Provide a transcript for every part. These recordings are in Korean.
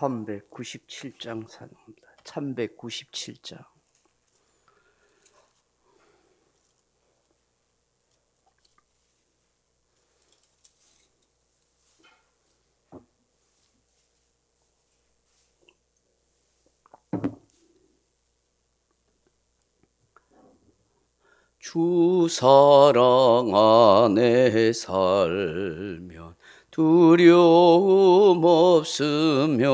397장 사용합니다. 397장. 주 사랑 안에 살면 두려움 없으며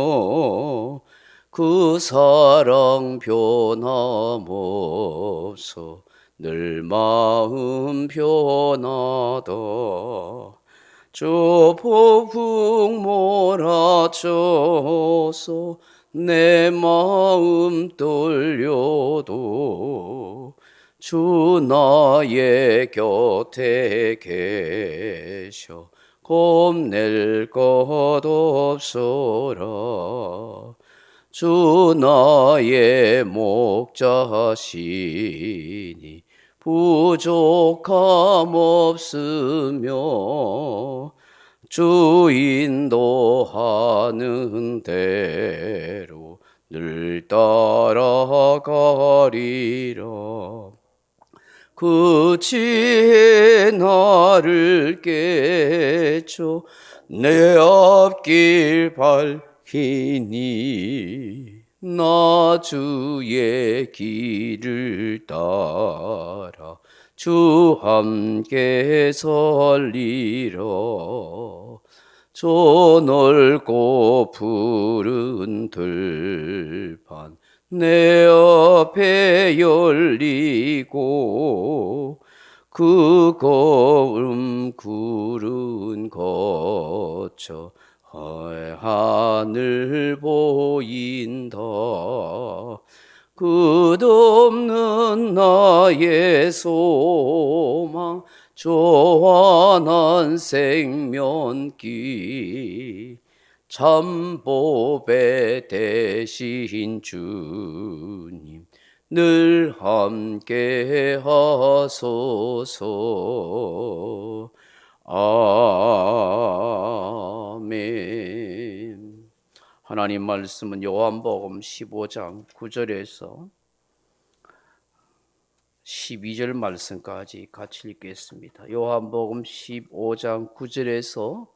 그 사랑 변함없어 늘 마음 변하다. 저 폭풍 몰아쳐서 내 마음 떨려도 주 나의 곁에 계셔 겁낼 것 없어라 주 나의 목자시니 부족함 없으며 주 인도하는 대로 늘 따라가리라 그 지혜 나를 깨쳐 내 앞길 밝히니 나 주의 길을 따라 주 함께 설리라 저 넓고 푸른 들판 내 앞에 열리고 그 거음 구른 거쳐 하늘 보인다. 끝없는 나의 소망 조환한 생명길 참보배 대신 주님 늘 함께 하소서 아멘 하나님 말씀은 요한복음 15장 9절에서 12절 말씀까지 같이 읽겠습니다. 요한복음 15장 9절에서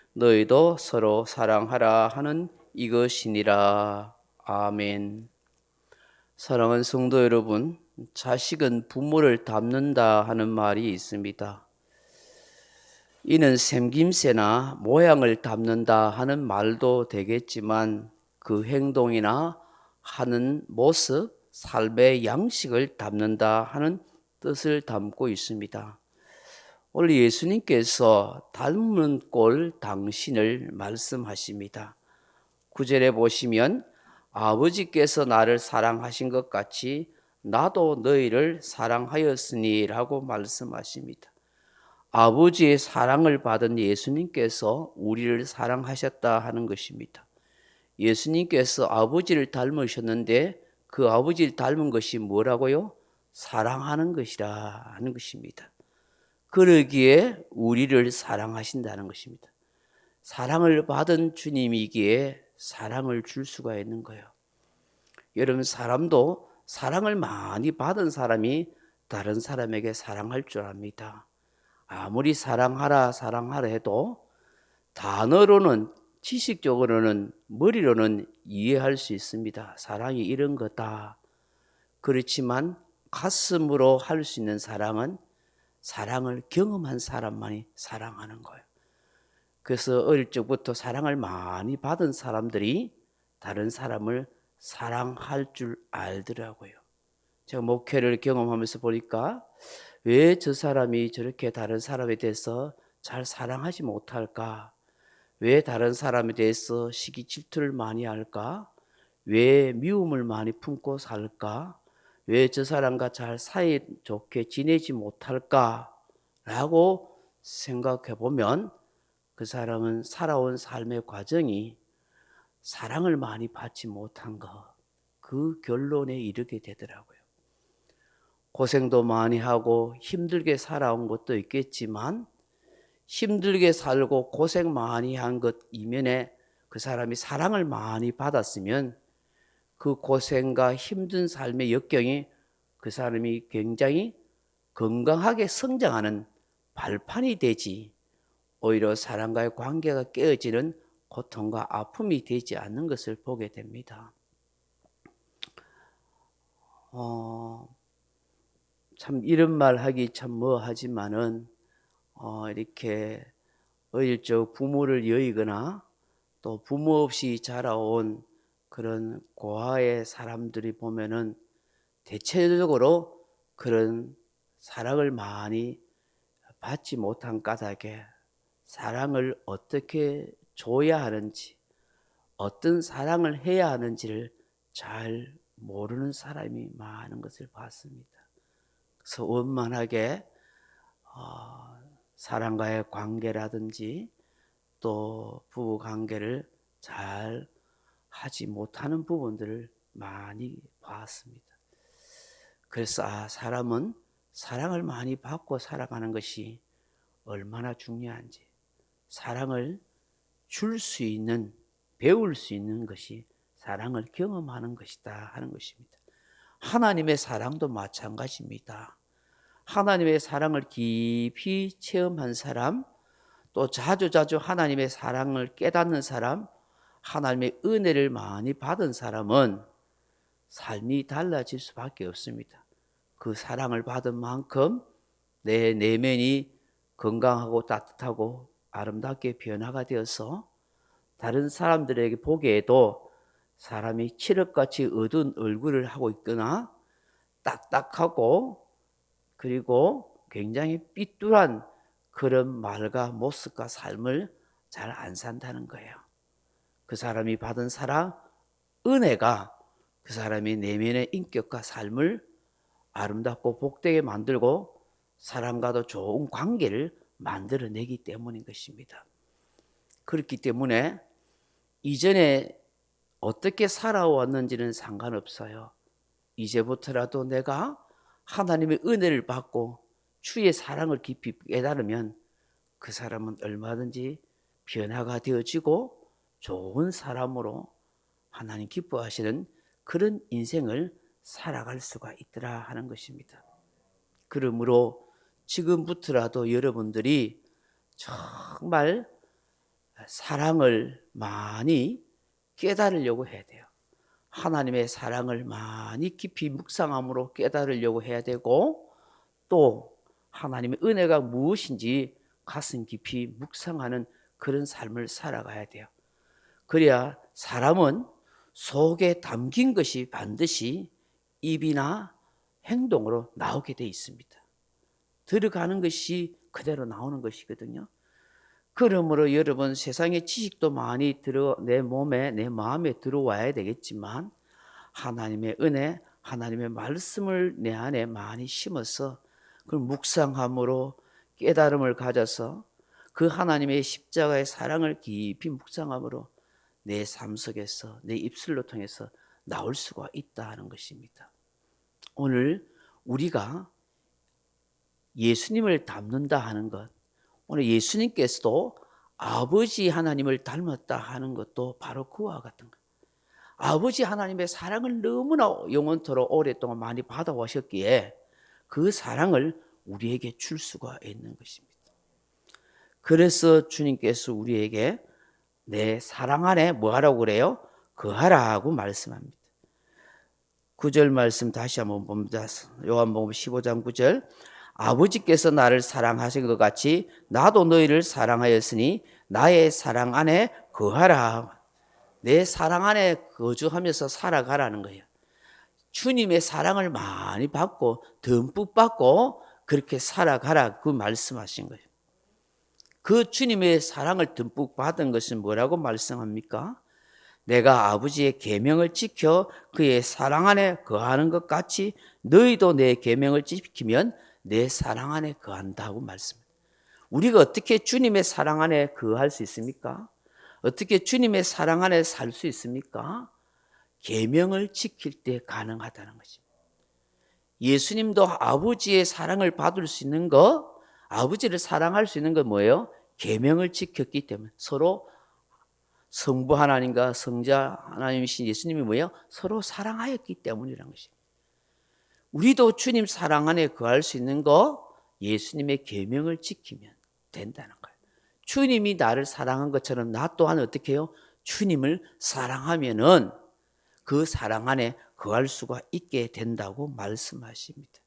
너희도 서로 사랑하라 하는 이것이니라. 아멘. 사랑하는 성도 여러분, 자식은 부모를 닮는다 하는 말이 있습니다. 이는 생김새나 모양을 닮는다 하는 말도 되겠지만 그 행동이나 하는 모습, 삶의 양식을 담는다 하는 뜻을 담고 있습니다. 오늘 예수님께서 닮은 꼴 당신을 말씀하십니다. 구절에 보시면 아버지께서 나를 사랑하신 것 같이 나도 너희를 사랑하였으니라고 말씀하십니다. 아버지의 사랑을 받은 예수님께서 우리를 사랑하셨다 하는 것입니다. 예수님께서 아버지를 닮으셨는데 그 아버지를 닮은 것이 뭐라고요? 사랑하는 것이라 하는 것입니다. 그러기에 우리를 사랑하신다는 것입니다. 사랑을 받은 주님이기에 사랑을 줄 수가 있는 거예요. 여러분 사람도 사랑을 많이 받은 사람이 다른 사람에게 사랑할 줄 압니다. 아무리 사랑하라 사랑하라 해도 단어로는 지식적으로는 머리로는 이해할 수 있습니다. 사랑이 이런 거다. 그렇지만 가슴으로 할 수 있는 사랑은 사랑을 경험한 사람만이 사랑하는 거예요. 그래서 어릴 적부터 사랑을 많이 받은 사람들이 다른 사람을 사랑할 줄 알더라고요. 제가 목회를 경험하면서 보니까 왜 저 사람이 저렇게 다른 사람에 대해서 잘 사랑하지 못할까? 왜 다른 사람에 대해서 시기 질투를 많이 할까? 왜 미움을 많이 품고 살까? 왜 저 사람과 잘 사이 좋게 지내지 못할까? 라고 생각해 보면 그 사람은 살아온 삶의 과정이 사랑을 많이 받지 못한 것, 그 결론에 이르게 되더라고요. 고생도 많이 하고 힘들게 살아온 것도 있겠지만 힘들게 살고 고생 많이 한 것 이면에 그 사람이 사랑을 많이 받았으면 그 고생과 힘든 삶의 역경이 그 사람이 굉장히 건강하게 성장하는 발판이 되지 오히려 사람과의 관계가 깨어지는 고통과 아픔이 되지 않는 것을 보게 됩니다. 어, 참 이런 말 하기 참 뭐하지만은 어, 이렇게 어릴 적 부모를 여의거나 또 부모 없이 자라온 그런 고아의 사람들이 보면은 대체적으로 그런 사랑을 많이 받지 못한 까닭에 사랑을 어떻게 줘야 하는지, 어떤 사랑을 해야 하는지를 잘 모르는 사람이 많은 것을 봤습니다. 그래서 원만하게 어, 사랑과의 관계라든지 또 부부 관계를 잘 하지 못하는 부분들을 많이 봤습니다. 그래서 아, 사람은 사랑을 많이 받고 살아가는 것이 얼마나 중요한지, 사랑을 줄 수 있는, 배울 수 있는 것이 사랑을 경험하는 것이다 하는 것입니다. 하나님의 사랑도 마찬가지입니다. 하나님의 사랑을 깊이 체험한 사람, 또 자주자주 하나님의 사랑을 깨닫는 사람, 하나님의 은혜를 많이 받은 사람은 삶이 달라질 수밖에 없습니다. 그 사랑을 받은 만큼 내 내면이 건강하고 따뜻하고 아름답게 변화가 되어서 다른 사람들에게 보기에도 사람이 칠흑같이 어두운 얼굴을 하고 있거나 딱딱하고 그리고 굉장히 삐뚤한 그런 말과 모습과 삶을 잘 안 산다는 거예요. 그 사람이 받은 사랑, 은혜가 그 사람의 내면의 인격과 삶을 아름답고 복되게 만들고 사람과도 좋은 관계를 만들어내기 때문인 것입니다. 그렇기 때문에 이전에 어떻게 살아왔는지는 상관없어요. 이제부터라도 내가 하나님의 은혜를 받고 주의 사랑을 깊이 깨달으면 그 사람은 얼마든지 변화가 되어지고 좋은 사람으로 하나님 기뻐하시는 그런 인생을 살아갈 수가 있더라 하는 것입니다. 그러므로 지금부터라도 여러분들이 정말 사랑을 많이 깨달으려고 해야 돼요. 하나님의 사랑을 많이 깊이 묵상함으로 깨달으려고 해야 되고 또 하나님의 은혜가 무엇인지 가슴 깊이 묵상하는 그런 삶을 살아가야 돼요. 그래야 사람은 속에 담긴 것이 반드시 입이나 행동으로 나오게 돼 있습니다. 들어가는 것이 그대로 나오는 것이거든요. 그러므로 여러분 세상의 지식도 많이 들어 내 몸에 내 마음에 들어와야 되겠지만 하나님의 은혜, 하나님의 말씀을 내 안에 많이 심어서 그 묵상함으로 깨달음을 가져서 그 하나님의 십자가의 사랑을 깊이 묵상함으로 내 삶 속에서 내 입술로 통해서 나올 수가 있다 하는 것입니다. 오늘 우리가 예수님을 닮는다 하는 것, 오늘 예수님께서도 아버지 하나님을 닮았다 하는 것도 바로 그와 같은 것. 아버지 하나님의 사랑을 너무나 영원토록 오랫동안 많이 받아오셨기에 그 사랑을 우리에게 줄 수가 있는 것입니다. 그래서 주님께서 우리에게 내 사랑 안에 뭐 하라고 그래요? 거하라고 말씀합니다. 9절 말씀 다시 한번 봅니다. 요한복음 15장 9절. 아버지께서 나를 사랑하신 것 같이 나도 너희를 사랑하였으니 나의 사랑 안에 거하라. 내 사랑 안에 거주하면서 살아가라는 거예요. 주님의 사랑을 많이 받고 듬뿍 받고 그렇게 살아가라 그 말씀하신 거예요. 그 주님의 사랑을 듬뿍 받은 것은 뭐라고 말씀합니까? 내가 아버지의 계명을 지켜 그의 사랑 안에 거하는 것 같이 너희도 내 계명을 지키면 내 사랑 안에 거한다고 말씀합니다. 우리가 어떻게 주님의 사랑 안에 거할 수 있습니까? 어떻게 주님의 사랑 안에 살 수 있습니까? 계명을 지킬 때 가능하다는 것입니다. 예수님도 아버지의 사랑을 받을 수 있는 거, 아버지를 사랑할 수 있는 건 뭐예요? 계명을 지켰기 때문에 서로 성부 하나님과 성자 하나님이신 예수님이 뭐예요? 서로 사랑하였기 때문이라는 것입니다. 우리도 주님 사랑 안에 거할 수 있는 거 예수님의 계명을 지키면 된다는 거예요. 주님이 나를 사랑한 것처럼 나 또한 어떻게 해요? 주님을 사랑하면은 그 사랑 안에 거할 수가 있게 된다고 말씀하십니다.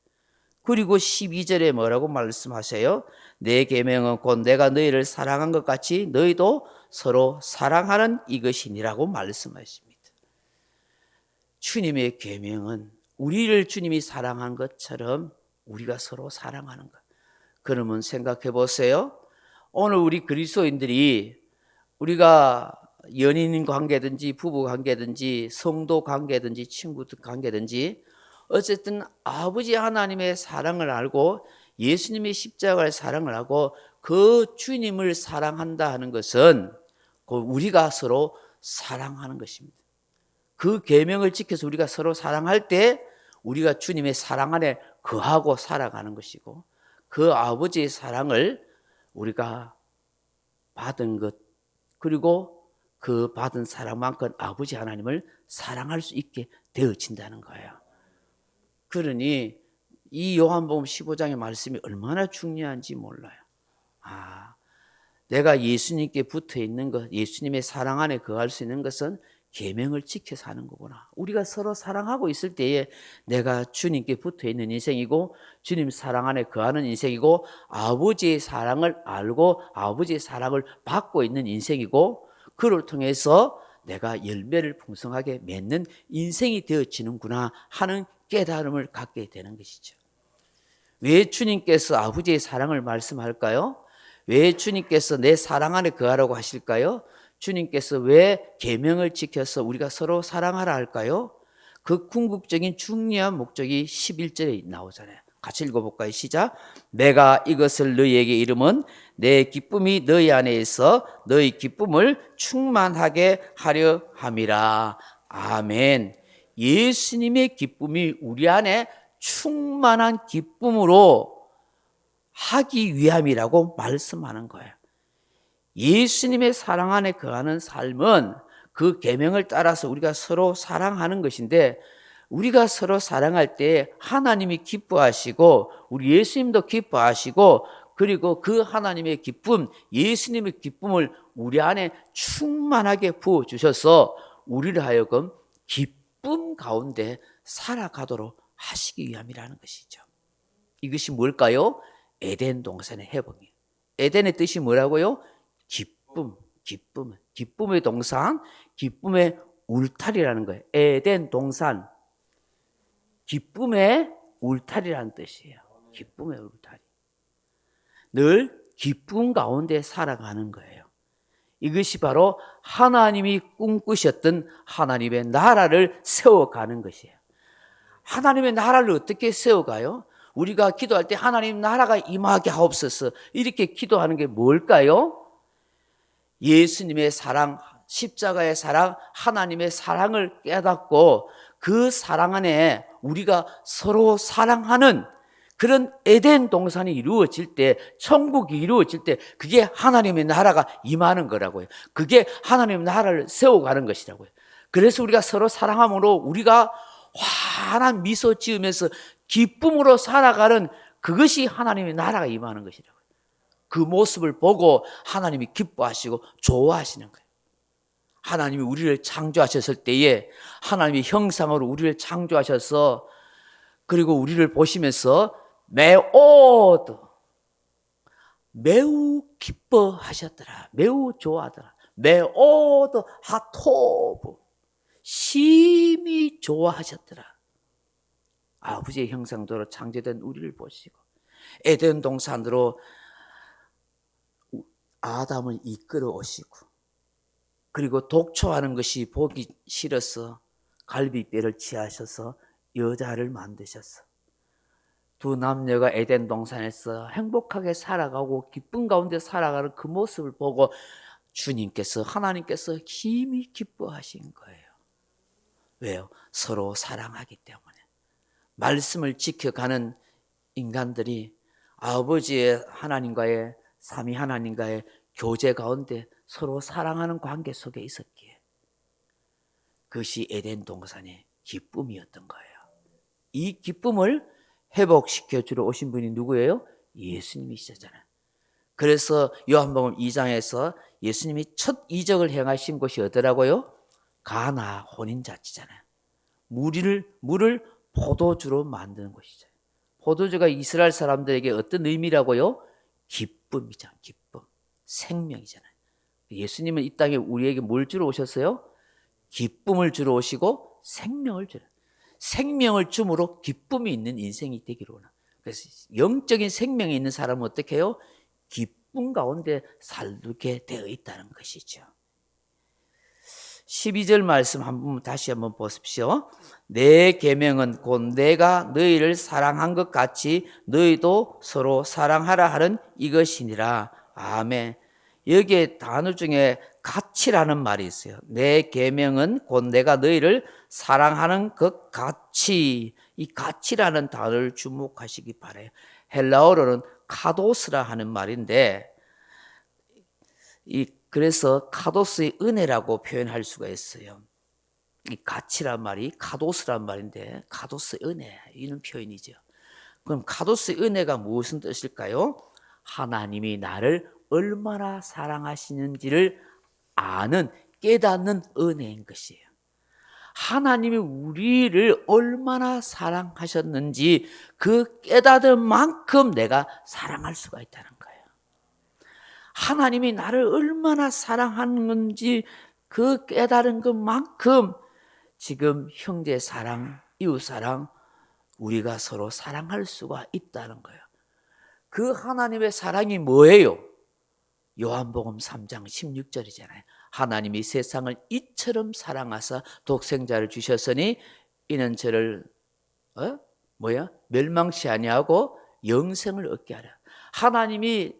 그리고 12절에 뭐라고 말씀하세요? 내 계명은 곧 내가 너희를 사랑한 것 같이 너희도 서로 사랑하는 이것이니라고 말씀하십니다. 주님의 계명은 우리를 주님이 사랑한 것처럼 우리가 서로 사랑하는 것. 그러면 생각해 보세요. 오늘 우리 그리스도인들이 우리가 연인 관계든지 부부 관계든지 성도 관계든지 친구 관계든지 어쨌든 아버지 하나님의 사랑을 알고 예수님의 십자가의 사랑을 하고 그 주님을 사랑한다 하는 것은 그 우리가 서로 사랑하는 것입니다. 그 계명을 지켜서 우리가 서로 사랑할 때 우리가 주님의 사랑 안에 거하고 살아가는 것이고 그 아버지의 사랑을 우리가 받은 것 그리고 그 받은 사랑만큼 아버지 하나님을 사랑할 수 있게 되어진다는 거예요. 그러니 이 요한복음 15장의 말씀이 얼마나 중요한지 몰라요. 아, 내가 예수님께 붙어 있는 것, 예수님의 사랑 안에 거할 수 있는 것은 계명을 지켜 사는 거구나. 우리가 서로 사랑하고 있을 때에 내가 주님께 붙어 있는 인생이고 주님 사랑 안에 거하는 인생이고 아버지의 사랑을 알고 아버지의 사랑을 받고 있는 인생이고 그를 통해서 내가 열매를 풍성하게 맺는 인생이 되어지는구나 하는 깨달음을 갖게 되는 것이죠. 왜 주님께서 아버지의 사랑을 말씀할까요? 왜 주님께서 내 사랑 안에 거하라고 하실까요? 주님께서 왜 계명을 지켜서 우리가 서로 사랑하라 할까요? 그 궁극적인 중요한 목적이 11절에 나오잖아요. 같이 읽어볼까요? 시작. 내가 이것을 너희에게 이름은 내 기쁨이 너희 안에 있어 너희 기쁨을 충만하게 하려 함이라. 아멘. 예수님의 기쁨이 우리 안에 충만한 기쁨으로 하기 위함이라고 말씀하는 거예요. 예수님의 사랑 안에 거하는 삶은 그 계명을 따라서 우리가 서로 사랑하는 것인데 우리가 서로 사랑할 때 하나님이 기뻐하시고 우리 예수님도 기뻐하시고 그리고 그 하나님의 기쁨, 예수님의 기쁨을 우리 안에 충만하게 부어 주셔서 우리를 하여금 기 쁨 가운데 살아가도록 하시기 위함이라는 것이죠. 이것이 뭘까요? 에덴 동산의 해방이에요. 에덴의 뜻이 뭐라고요? 기쁨, 기쁨, 기쁨의 동산, 기쁨의 울타리라는 거예요. 에덴 동산, 기쁨의 울타리라는 뜻이에요. 기쁨의 울타리. 늘 기쁨 가운데 살아가는 거예요. 이것이 바로 하나님이 꿈꾸셨던 하나님의 나라를 세워가는 것이에요. 하나님의 나라를 어떻게 세워가요? 우리가 기도할 때 하나님 나라가 임하게 하옵소서 이렇게 기도하는 게 뭘까요? 예수님의 사랑, 십자가의 사랑, 하나님의 사랑을 깨닫고 그 사랑 안에 우리가 서로 사랑하는 그런 에덴 동산이 이루어질 때, 천국이 이루어질 때, 그게 하나님의 나라가 임하는 거라고요. 그게 하나님의 나라를 세워가는 것이라고요. 그래서 우리가 서로 사랑함으로 우리가 환한 미소 지으면서 기쁨으로 살아가는 그것이 하나님의 나라가 임하는 것이라고요. 그 모습을 보고 하나님이 기뻐하시고 좋아하시는 거예요. 하나님이 우리를 창조하셨을 때에 하나님의 형상으로 우리를 창조하셔서 그리고 우리를 보시면서 매우 매우 기뻐하셨더라. 매우 좋아하더라. 매우 하토브 심히 좋아하셨더라. 아버지의 형상대로 창조된 우리를 보시고 에덴 동산으로 아담을 이끌어 오시고 그리고 독초하는 것이 보기 싫어서 갈비뼈를 취하셔서 여자를 만드셨어. 두 남녀가 에덴 동산에서 행복하게 살아가고 기쁜 가운데 살아가는 그 모습을 보고 주님께서 하나님께서 힘이 기뻐하신 거예요. 왜요? 서로 사랑하기 때문에. 말씀을 지켜가는 인간들이 아버지의 하나님과의 삼위 하나님과의 교제 가운데 서로 사랑하는 관계 속에 있었기에 그것이 에덴 동산의 기쁨이었던 거예요. 이 기쁨을 회복시켜 주러 오신 분이 누구예요? 예수님이시잖아요. 그래서 요한복음 2장에서 예수님이 첫 이적을 행하신 곳이 어디라고요? 가나 혼인잔치잖아요. 물을 물을 포도주로 만드는 곳이죠. 포도주가 이스라엘 사람들에게 어떤 의미라고요? 기쁨이죠. 기쁨. 생명이잖아요. 예수님은 이 땅에 우리에게 뭘 주러 오셨어요? 기쁨을 주러 오시고 생명을 주러. 생명을 줌으로 기쁨이 있는 인생이 되기로 원하. 그래서 영적인 생명이 있는 사람은 어떻게 해요? 기쁨 가운데 살게 되어 있다는 것이죠. 12절 말씀 한번 다시 한번 보십시오. 내 계명은 곧 내가 너희를 사랑한 것 같이 너희도 서로 사랑하라 하는 이것이니라. 아멘. 여기에 단어 중에 같이라는 말이 있어요. 내 계명은 곧 내가 너희를 사랑하는 것 같이 이 같이라는 단어를 주목하시기 바래요. 헬라어로는 카도스라 하는 말인데 이 그래서 카도스의 은혜라고 표현할 수가 있어요. 이 가치란 말이 카도스란 말인데 카도스의 은혜 이런 표현이죠. 그럼 카도스의 은혜가 무슨 뜻일까요? 하나님이 나를 얼마나 사랑하시는지를 아는 깨닫는 은혜인 것이에요. 하나님이 우리를 얼마나 사랑하셨는지 그 깨닫은 만큼 내가 사랑할 수가 있다는 거예요. 하나님이 나를 얼마나 사랑하는지 그 깨달은 것만큼 지금 형제 사랑, 이웃 사랑, 우리가 서로 사랑할 수가 있다는 거예요. 그 하나님의 사랑이 뭐예요? 요한복음 3장 16절이잖아요. 하나님이 세상을 이처럼 사랑하사 독생자를 주셨으니 이는 저를 어? 뭐야? 멸망치 아니하고 영생을 얻게 하라. 하나님이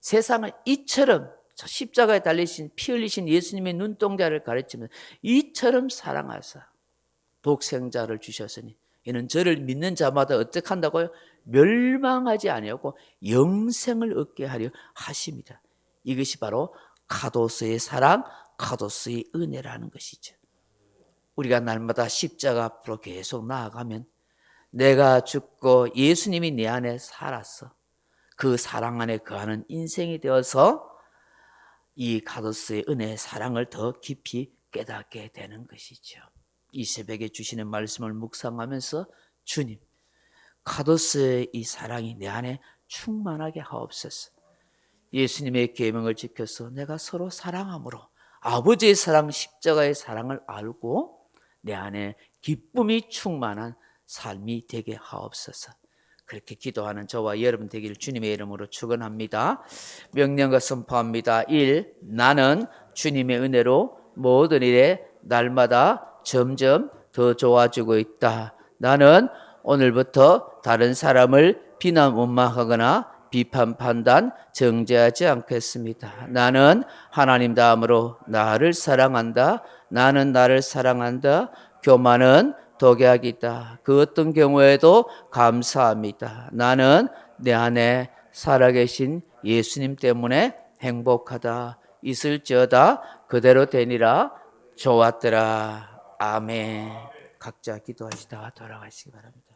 세상을 이처럼 십자가에 달리신 피 흘리신 예수님의 눈동자를 가르치면 이처럼 사랑하사 독생자를 주셨으니 이는 저를 믿는 자마다 어떻게 한다고요? 멸망하지 아니하고 영생을 얻게 하려 하십니다. 이것이 바로 카도스의 사랑, 카도스의 은혜라는 것이죠. 우리가 날마다 십자가 앞으로 계속 나아가면 내가 죽고 예수님이 내 안에 살았어. 그 사랑 안에 거하는 인생이 되어서 이 카도스의 은혜의 사랑을 더 깊이 깨닫게 되는 것이죠. 이 새벽에 주시는 말씀을 묵상하면서 주님, 카도스의 이 사랑이 내 안에 충만하게 하옵소서. 예수님의 계명을 지켜서 내가 서로 사랑함으로 아버지의 사랑, 십자가의 사랑을 알고 내 안에 기쁨이 충만한 삶이 되게 하옵소서. 그렇게 기도하는 저와 여러분 되기를 주님의 이름으로 축원합니다. 명령과 선포합니다. 1. 나는 주님의 은혜로 모든 일에 날마다 점점 더 좋아지고 있다. 나는 오늘부터 다른 사람을 비난 원망하거나 비판 판단 정죄하지 않겠습니다. 나는 하나님 다음으로 나를 사랑한다. 나는 나를 사랑한다. 교만은 독약이다. 그 어떤 경우에도 감사합니다. 나는 내 안에 살아계신 예수님 때문에 행복하다. 있을지어다 그대로 되니라 좋았더라. 아멘. 각자 기도하시다가 돌아가시기 바랍니다.